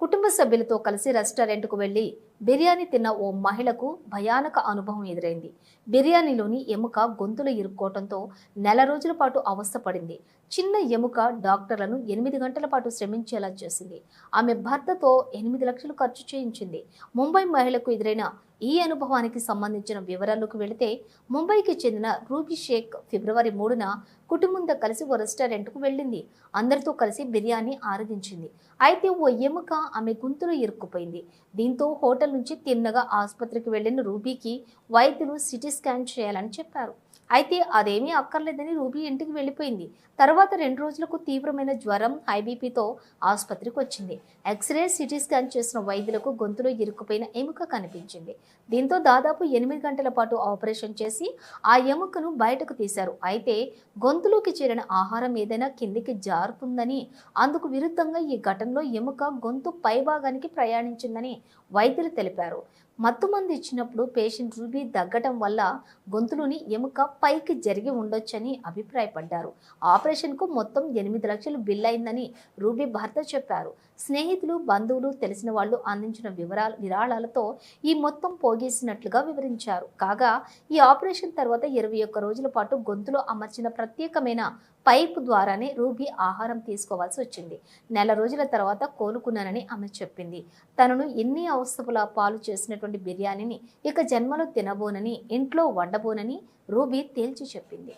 కుటుంబ సభ్యులతో కలిసి రెస్టారెంట్కు వెళ్ళి బిర్యానీ తిన్న ఓ మహిళకు భయానక అనుభవం ఎదురైంది. బిర్యానీలోని ఎముక గొంతులు ఇరుక్కోవడంతో నెల రోజుల పాటు అవస్థపడింది చిన్న ఎముక డాక్టర్లను ఎనిమిది గంటల పాటు శ్రమించేలా చేసింది. ఆమె భర్తతో ఎనిమిది లక్షలు ఖర్చు చేయించింది. ముంబై మహిళకు ఎదురైన ఈ అనుభవానికి సంబంధించిన వివరాలకు వెళితే ముంబైకి చెందిన రూబీ షేక్ ఫిబ్రవరి మూడున కుటుంబంతో కలిసి ఓ రెస్టారెంట్కు వెళ్ళింది. అందరితో కలిసి బిర్యానీ ఆరగించింది అయితే ఓ ఎముక ఆమె గుంతులో ఇరుక్కుపోయింది. దీంతో హోటల్ నుంచి తిన్నగా ఆసుపత్రికి వెళ్ళిన రూబీకి వైద్యులు సిటీ స్కాన్ చేయాలని చెప్పారు. అయితే అదేమీ అక్కర్లేదని రూబీ ఇంటికి వెళ్ళిపోయింది. తర్వాత రెండు రోజులకు తీవ్రమైన జ్వరం హైబీపీతో ఆసుపత్రికి వచ్చింది. ఎక్స్రే సిటీ స్కాన్ చేసిన వైద్యులకు గొంతులో ఇరుక్కుపోయిన ఎముక కనిపించింది. దీంతో దాదాపు ఎనిమిది గంటల పాటు ఆపరేషన్ చేసి ఆ ఎముకను బయటకు తీశారు. అయితే గొంతు గొంతులోకి చేరిన ఆహారం ఏదైనా కిందికి జారుతుందని అందుకు విరుద్ధంగా ఈ ఘటనలో ఎముక గొంతు పైభాగానికి ప్రయాణించిందని వైద్యులు తెలిపారు. మత్తుమంది ఇచ్చినప్పుడు పేషెంట్ రూబీ దగ్గటం వల్ల గొంతులోని ఎముక పైకి జరిగి ఉండొచ్చని అభిప్రాయపడ్డారు. ఆపరేషన్కు మొత్తం ఎనిమిది లక్షలు బిల్ అయిందని రూబీ భర్త చెప్పారు. స్నేహితులు బంధువులు తెలిసిన వాళ్ళు అందించిన వివరాలు విరాళాలతో ఈ మొత్తం పోగేసినట్లుగా వివరించారు. కాగా ఈ ఆపరేషన్ తర్వాత ఇరవై ఒక్క రోజుల పాటు గొంతులో అమర్చిన ప్రత్యేకమైన పైప్ ద్వారానే రూబీ ఆహారం తీసుకోవాల్సి వచ్చింది. నెల రోజుల తర్వాత కోలుకున్నానని ఆమె చెప్పింది. తనను ఎన్ని అవస్థల పాలు చేసినటువంటి బిర్యానీని ఇక జన్మలో తినబోనని ఇంట్లో వండబోనని రూబీ తేల్చి చెప్పింది.